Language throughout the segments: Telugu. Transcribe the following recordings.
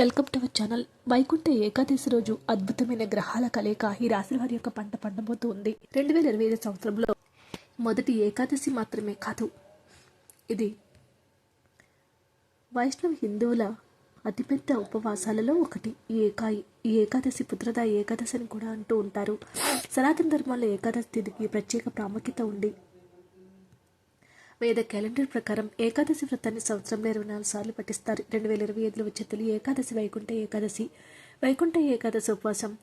Welcome to our channel. Vaikuntha Ekadashi రోజు అద్భుతమైన గ్రహాల కలయిక ఈ రాశి వారి యొక్క పంట పండబోతుంది. రెండు వేల ఇరవై ఐదు సంవత్సరంలో మొదటి ఏకాదశి మాత్రమే కాదు. ఇది వైష్ణవ హిందువుల అతిపెద్ద ఉపవాసాలలో ఒకటి. ఈ ఏకా ఈ ఏకాదశి పుత్రద ఏకాదశి అని కూడా అంటూ ఉంటారు. సనాతన ధర్మంలో ఏకాదశి తిథికి ప్రత్యేక ప్రాముఖ్యత ఉంది. వేద క్యాలెండర్ ప్రకారం ఏకాదశి వ్రతాన్ని సంవత్సరంలో ఇరవై నాలుగు సార్లు పఠిస్తారు. రెండు వేల ఇరవై ఐదులో వచ్చే తొలి ఏకాదశి వైకుంఠ ఏకాదశి. వైకుంఠ ఏకాదశి ఉపవాసం.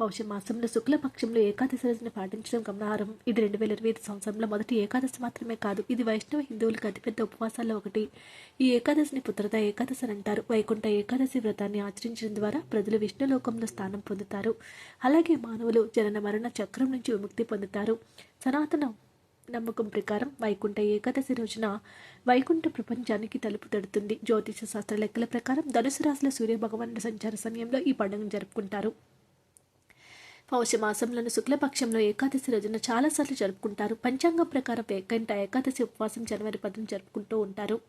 పౌష మాసంలో శుక్లపక్షంలో ఏకాదశి రోజున పాటించడం గమనార్హం. ఇది రెండు వేల ఇరవై ఐదు సంవత్సరంలో మొదటి ఏకాదశి మాత్రమే కాదు ఇది వైష్ణవ హిందువులకు అతిపెద్ద ఉపవాసాల్లో ఒకటి. ఈ ఏకాదశిని పుత్రత ఏకాదశి అని అంటారు. వైకుంఠ ఏకాదశి వ్రతాన్ని ఆచరించడం ద్వారా ప్రజలు విష్ణులోకంలో స్థానం పొందుతారు. అలాగే మానవులు జనన మరణ చక్రం నుంచి విముక్తి పొందుతారు. సనాతన నమ్మకం ప్రకారం వైకుంఠ ఏకాదశి రోజున వైకుంఠ ప్రపంచానికి తలుపు తడుతుంది. జ్యోతిష శాస్త్ర లెక్కల ప్రకారం ధనుసు రాశిలో సూర్యభగవానుడు సంచార సమయంలో ఈ పండుగను జరుపుకుంటారు. పౌషమాసంలోని శుక్లపక్షంలో ఏకాదశి రోజున చాలాసార్లు జరుపుకుంటారు. పంచాంగం ప్రకారం వైకుంఠ ఏకాదశి ఉపవాసం జనవరి పదిన జరుపుకుంటూ ఉంటారు.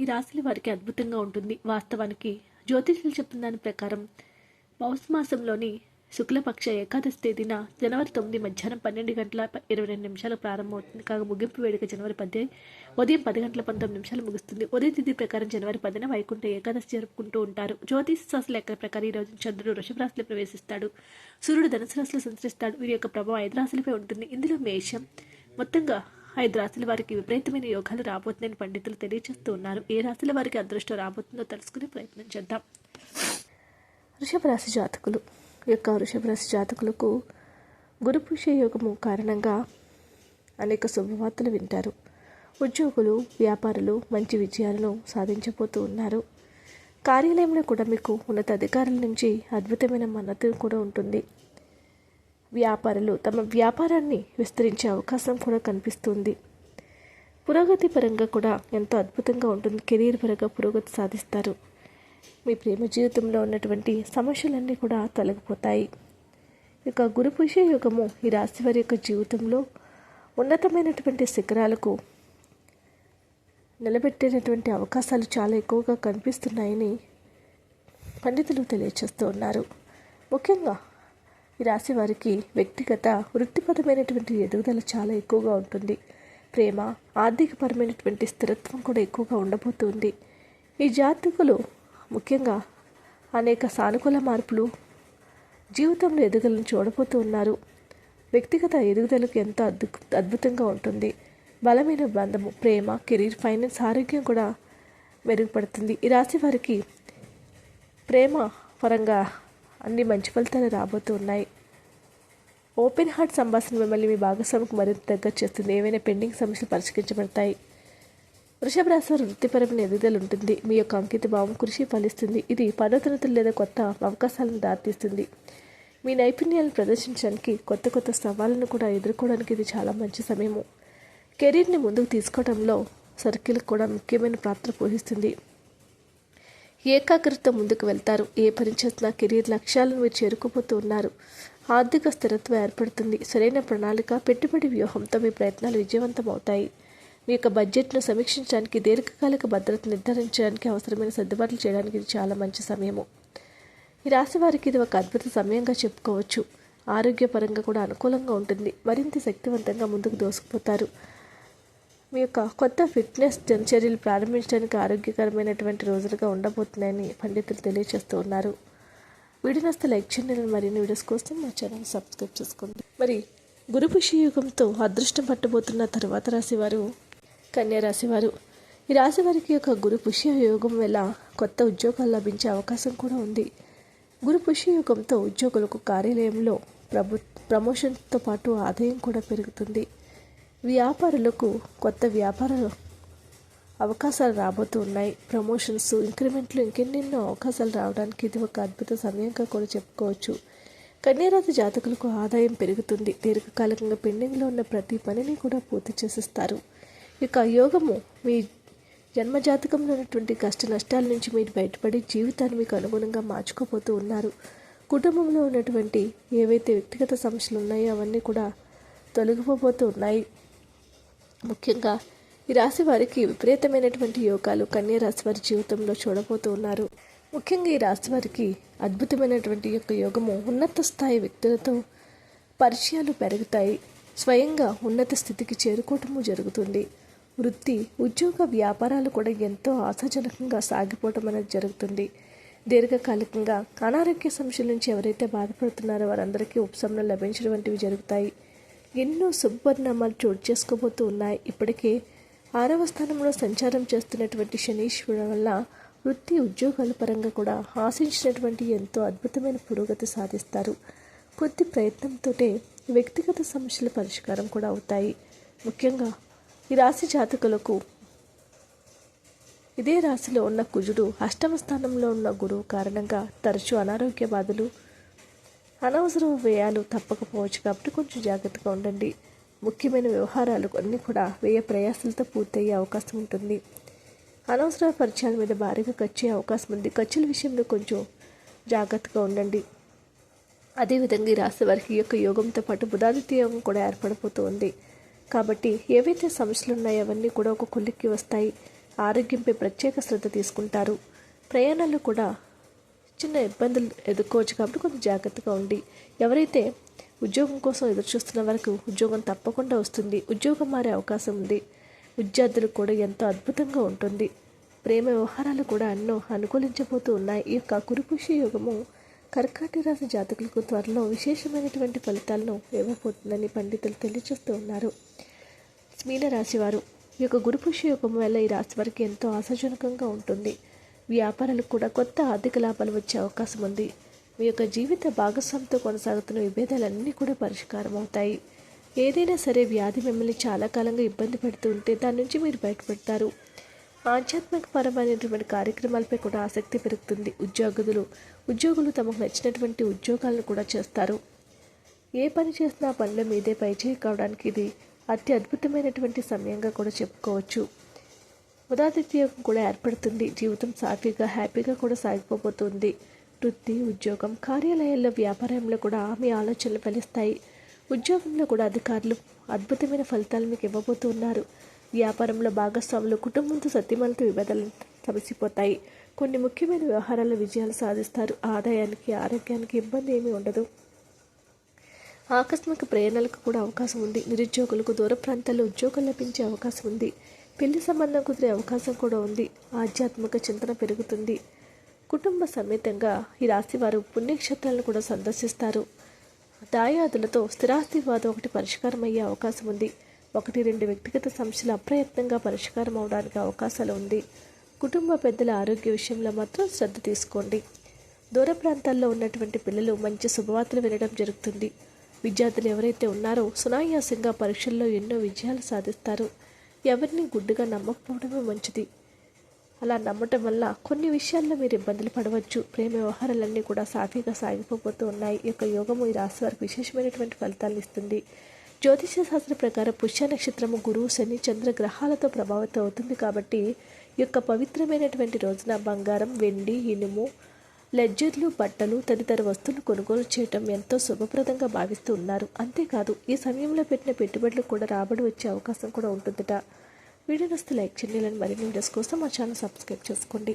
ఈ రాశుల వారికి అద్భుతంగా ఉంటుంది. వాస్తవానికి జ్యోతిషులు చెప్పిన దాని ప్రకారం పౌష మాసంలోని శుక్లపక్ష ఏకాదశి తేదీన జనవరి తొమ్మిది మధ్యాహ్నం పన్నెండు గంటల ఇరవై రెండు నిమిషాలు ప్రారంభమవుతుంది. కాగా ముగింపు వేడుక జనవరి పది ఉదయం పది గంటల పంతొమ్మిది నిమిషాలు ముగుస్తుంది. ఉదయ తిథి ప్రకారం జనవరి పదిన వైకుంఠ ఏకాదశి జరుపుకుంటూ ఉంటారు. జ్యోతిష శాస్త్ర లెక్కల ప్రకారం ఈ రోజు చంద్రుడు వృషభ రాశిలో ప్రవేశిస్తాడు. సూర్యుడు ధనుసు రాశిలో సంచరిస్తాడు. వీరి యొక్క ప్రభావం ఐదు రాశులపై ఉంటుంది. ఇందులో మేషం మొత్తంగా ఐదు రాశుల వారికి విపరీతమైన యోగాలు రాబోతుందని పండితులు తెలియజేస్తూ ఉన్నారు. ఏ రాశుల వారికి అదృష్టం రాబోతుందో తెలుసుకునే ప్రయత్నం చేద్దాం. వృషభ రాశి జాతకులు. యొక్క వృషభ రాశి జాతకులకు గురు యోగము కారణంగా అనేక శుభవార్తలు వింటారు. ఉద్యోగులు వ్యాపారులు మంచి విజయాలను సాధించబోతూ ఉన్నారు. కార్యాలయంలో కూడా మీకు ఉన్నత అధికారుల నుంచి అద్భుతమైన మద్దతు కూడా ఉంటుంది. వ్యాపారులు తమ వ్యాపారాన్ని విస్తరించే అవకాశం కూడా కనిపిస్తుంది. పురోగతి పరంగా కూడా ఎంతో అద్భుతంగా ఉంటుంది. కెరీర్ పరంగా పురోగతి సాధిస్తారు. మీ ప్రేమ జీవితంలో ఉన్నటువంటి సమస్యలన్నీ కూడా తొలగిపోతాయి. ఇక గురు పుష్య యుగము ఈ రాశి వారి యొక్క జీవితంలో ఉన్నతమైనటువంటి శిఖరాలకు నిలబెట్టేటటువంటి అవకాశాలు చాలా ఎక్కువగా కనిపిస్తున్నాయని పండితులు తెలియచేస్తూ ఉన్నారు. ముఖ్యంగా ఈ రాశి వారికి వ్యక్తిగత వృత్తిపరమైనటువంటి ఎదుగుదల చాలా ఎక్కువగా ఉంటుంది. ప్రేమ ఆర్థికపరమైనటువంటి స్థిరత్వం కూడా ఎక్కువగా ఉండబోతుంది. ఈ జాతకులు ముఖ్యంగా అనేక సానుకూల మార్పులు జీవితంలో ఎదుగుదలను చూడబోతూ ఉన్నారు. వ్యక్తిగత ఎదుగుదలకు ఎంతో అద్భు అద్భుతంగా ఉంటుంది. బలమైన బంధము ప్రేమ కెరీర్ ఫైనాన్స్ ఆరోగ్యం కూడా మెరుగుపడుతుంది. ఈ రాశి వారికి ప్రేమ పరంగా అన్ని మంచి ఫలితాలు రాబోతూ ఉన్నాయి. ఓపెన్ హార్ట్ సంభాషణ మిమ్మల్ని మీ భాగస్వామికి మరింత దగ్గర చేస్తుంది. ఏవైనా పెండింగ్ సమస్యలు పరిష్కరించబడతాయి. వృషభ రాశి వృత్తిపరమైన ఎదుగుదల ఉంటుంది. మీ యొక్క అంకిత భావం కృషి ఫలిస్తుంది. ఇది పదోన్నతులు లేదా కొత్త అవకాశాలను దారితీస్తుంది. మీ నైపుణ్యాలను ప్రదర్శించడానికి కొత్త కొత్త సవాళ్ళను కూడా ఎదుర్కోవడానికి ఇది చాలా మంచి సమయము. కెరీర్ని ముందుకు తీసుకోవడంలో సర్కిల్ కూడా ముఖ్యమైన పాత్ర పోషిస్తుంది. ఏకాగ్రత ముందుకు వెళ్తారు. ఏ పని చేస్తున్నా కెరీర్ లక్ష్యాలను మీరు చేరుకోబోతూ ఉన్నారు. ఆర్థిక స్థిరత్వం ఏర్పడుతుంది. సరైన ప్రణాళిక పెట్టుబడి వ్యూహంతో మీ ప్రయత్నాలు విజయవంతం అవుతాయి మీ యొక్క బడ్జెట్ను సమీక్షించడానికి దీర్ఘకాలిక భద్రత నిర్ధారించడానికి అవసరమైన సర్దుబాట్లు చేయడానికి ఇది చాలా మంచి సమయము. ఈ రాశి వారికి ఇది ఒక అద్భుత సమయంగా చెప్పుకోవచ్చు. ఆరోగ్యపరంగా కూడా అనుకూలంగా ఉంటుంది. మరింత శక్తివంతంగా ముందుకు దోసుకుపోతారు. మీ యొక్క కొత్త ఫిట్నెస్ దినచర్యలు ప్రారంభించడానికి ఆరోగ్యకరమైనటువంటి రోజులుగా ఉండబోతున్నాయని పండితులు తెలియజేస్తూ ఉన్నారు. వీడియో నస్తే లైక్ చేయండి. మరిన్ని వీడియోస్ కోసం మా ఛానల్ సబ్స్క్రైబ్ చేసుకోండి. మరి గురు యుగంతో అదృష్టం పట్టబోతున్న తర్వాత రాశివారు కన్యా రాశివారు ఈ రాశి వారికి యొక్క గురు పుష్య యోగం వల్ల కొత్త ఉద్యోగాలు లభించే అవకాశం కూడా ఉంది. గురు పుష్య యోగంతో ఉద్యోగులకు కార్యాలయంలో ప్రభు ప్రమోషన్తో పాటు ఆదాయం కూడా పెరుగుతుంది. వ్యాపారులకు కొత్త వ్యాపార అవకాశాలు రాబోతూ ఉన్నాయి. ప్రమోషన్స్ ఇంక్రిమెంట్లు ఇంకెన్నెన్నో అవకాశాలు రావడానికి ఇది ఒక అద్భుత సమయంగా కూడా చెప్పుకోవచ్చు. కన్యారాశి జాతకులకు ఆదాయం పెరుగుతుంది. దీర్ఘకాలికంగా పెండింగ్లో ఉన్న ప్రతి పనిని కూడా పూర్తి చేసిస్తారు. ఇక యోగము మీ జన్మజాతకంలో ఉన్నటువంటి కష్ట నష్టాల నుంచి మీరు బయటపడి జీవితాన్ని మీకు అనుగుణంగా మార్చుకోపోతూ ఉన్నారు. కుటుంబంలో ఉన్నటువంటి ఏవైతే వ్యక్తిగత సమస్యలు ఉన్నాయో అవన్నీ కూడా తొలగిపోబోతూ ఉన్నాయి. ముఖ్యంగా ఈ ఈ రాశి వారికి విపరీతమైనటువంటి యోగాలు కన్యా రాశి వారి జీవితంలో చూడబోతూ ఉన్నారు. ముఖ్యంగా ఈ రాశి వారికి అద్భుతమైనటువంటి యొక్క యోగము ఉన్నత స్థాయి వ్యక్తులతో పరిచయాలు పెరుగుతాయి. స్వయంగా ఉన్నత స్థితికి చేరుకోవటము జరుగుతుంది. వృత్తి ఉద్యోగ వ్యాపారాలు కూడా ఎంతో ఆశాజనకంగా సాగిపోవటం అనేది జరుగుతుంది. దీర్ఘకాలికంగా అనారోగ్య సమస్యల నుంచి ఎవరైతే బాధపడుతున్నారో వారందరికీ ఉపశమనం లభించడం వంటివి జరుగుతాయి. ఎన్నో శుభపరిణామాలు చోటు చేసుకోబోతూ ఉన్నాయి. ఇప్పటికే ఆరవ స్థానంలో సంచారం చేస్తున్నటువంటి శనీశ్వరుడు వల్ల వృత్తి ఉద్యోగాల పరంగా కూడా ఆశించినటువంటి ఎంతో అద్భుతమైన పురోగతి సాధిస్తారు. కొద్ది ప్రయత్నంతోటే వ్యక్తిగత సమస్యల పరిష్కారం కూడా అవుతాయి. ముఖ్యంగా ఈ రాశి జాతకులకు. ఇదే రాశిలో ఉన్న కుజుడు అష్టమ స్థానంలో ఉన్న గురువు కారణంగా తరచూ అనారోగ్య బాధలు అనవసర వ్యయాలు తప్పకపోవచ్చు కాబట్టి కొంచెం జాగ్రత్తగా ఉండండి. ముఖ్యమైన వ్యవహారాలు అన్నీ కూడా వ్యయ ప్రయాసాలతో పూర్తయ్యే అవకాశం ఉంటుంది. అనవసర పరిచయాల మీద భారీగా ఖర్చు అవకాశం ఉంది. ఖర్చుల విషయంలో కొంచెం జాగ్రత్తగా ఉండండి. అదేవిధంగా ఈ రాశి వారికి యొక్క యోగంతో పాటు బుధాదిత్య యోగం కూడా ఏర్పడిపోతుంది కాబట్టి ఏవైతే సమస్యలు ఉన్నాయో అవన్నీ కూడా ఒక కొలిక్కి వస్తాయి. ఆరోగ్యంపై ప్రత్యేక శ్రద్ధ తీసుకుంటారు. ప్రయాణాలు కూడా చిన్న ఇబ్బందులు ఎదుర్కోవచ్చు కాబట్టి కొంచెం జాగ్రత్తగా ఉండి ఎవరైతే ఉద్యోగం కోసం ఎదురు చూస్తున్న వరకు ఉద్యోగం తప్పకుండా వస్తుంది. ఉద్యోగం మారే అవకాశం ఉంది. విద్యార్థులకు కూడా ఎంతో అద్భుతంగా ఉంటుంది. ప్రేమ వ్యవహారాలు కూడా ఎన్నో అనుకూలించబోతూ ఉన్నాయి. ఈ యొక్క కురుపుషి యోగము కర్కాటి రాశి జాతకులకు త్వరలో విశేషమైనటువంటి ఫలితాలను ఇవ్వబోతుందని పండితులు తెలియజేస్తూ ఉన్నారు. మీన రాశివారు ఈ యొక్క గురుపుష యోగం వల్ల ఈ రాశి వారికి ఎంతో ఆశాజనకంగా ఉంటుంది. వ్యాపారాలకు కూడా కొత్త ఆర్థిక లాభాలు వచ్చే అవకాశం ఉంది. మీ యొక్క జీవిత భాగస్వామితో కొనసాగుతున్న విభేదాలన్నీ కూడా పరిష్కారం అవుతాయి. ఏదైనా సరే వ్యాధి మిమ్మల్ని చాలా కాలంగా ఇబ్బంది పెడుతుంటే దాని నుంచి మీరు బయటపడతారు. ఆధ్యాత్మిక పరమైనటువంటి కార్యక్రమాలపై కూడా ఆసక్తి పెరుగుతుంది. ఉద్యోగులు ఉద్యోగులు తమకు నచ్చినటువంటి ఉద్యోగాలను కూడా చేస్తారు. ఏ పని చేసినా పనిలో పనుల మీదే పైచేయి కావడానికి ఇది అతి అద్భుతమైనటువంటి సమయంగా కూడా చెప్పుకోవచ్చు. ఉదాదిత్యోగం కూడా ఏర్పడుతుంది. జీవితం సాఫీగా హ్యాపీగా కూడా సాగిపోబోతుంది. వృత్తి ఉద్యోగం కార్యాలయాల్లో వ్యాపారంలో కూడా మీ ఆలోచనలు ఫలిస్తాయి. ఉద్యోగంలో కూడా అధికారులు అద్భుతమైన ఫలితాలు మీకు ఇవ్వబోతున్నారు. వ్యాపారంలో భాగస్వాములు కుటుంబంతో సత్యమలతో విభేదాలు తమసిపోతాయి కొన్ని ముఖ్యమైన వ్యవహారాల విజయాలు సాధిస్తారు. ఆదాయానికి ఆరోగ్యానికి ఇబ్బంది ఏమీ ఉండదు. ఆకస్మిక ప్రేరణలకు కూడా అవకాశం ఉంది. నిరుద్యోగులకు దూర ప్రాంతాల్లో ఉద్యోగం లభించే అవకాశం ఉంది. పెళ్ళి సంబంధం కుదిరే అవకాశం కూడా ఉంది. ఆధ్యాత్మిక చింతన పెరుగుతుంది. కుటుంబ సమేతంగా ఈ రాశి వారు పుణ్యక్షేత్రాలను కూడా సందర్శిస్తారు. దాయాదులతో స్థిరాస్తివాదం ఒకటి పరిష్కారం అయ్యే అవకాశం ఉంది. ఒకటి రెండు వ్యక్తిగత సమస్యలు అప్రయత్నంగా పరిష్కారం అవడానికి అవకాశాలు ఉంది. కుటుంబ పెద్దల ఆరోగ్య విషయంలో మాత్రం శ్రద్ధ తీసుకోండి. దూర ప్రాంతాల్లో ఉన్నటువంటి పిల్లలు మంచి శుభవార్తలు వినడం జరుగుతుంది. విద్యార్థులు ఎవరైతే ఉన్నారో సునాయాసంగా పరీక్షల్లో ఎన్నో విజయాలు సాధిస్తారు. ఎవరిని గుడ్డుగా నమ్మకపోవడమే మంచిది. అలా నమ్మటం వల్ల కొన్ని విషయాల్లో మీరు ఇబ్బందులు పడవచ్చు. ప్రేమ వ్యవహారాలన్నీ కూడా సాఫీగా సాగిపోతూ ఉన్నాయి. ఈ యొక్క యోగము ఈ రాశి వారికి విశేషమైనటువంటి ఫలితాలు ఇస్తుంది. జ్యోతిష శాస్త్ర ప్రకారం పుష్య నక్షత్రము గురువు శని చంద్ర గ్రహాలతో ప్రభావితం అవుతుంది కాబట్టి యొక్క పవిత్రమైనటువంటి రోజున బంగారం వెండి ఇనుము లెడ్జర్లు బట్టలు తదితర వస్తువులు కొనుగోలు చేయటం ఎంతో శుభప్రదంగా భావిస్తూ ఉన్నారు. అంతేకాదు ఈ సమయంలో పెట్టిన పెట్టుబడులు కూడా రాబడి వచ్చే అవకాశం కూడా ఉంటుందట. వీడియో నస్తే లైక్ చేయాలని మరిన్ని వీడియోస్ కోసం మా ఛానల్ సబ్స్క్రైబ్ చేసుకోండి.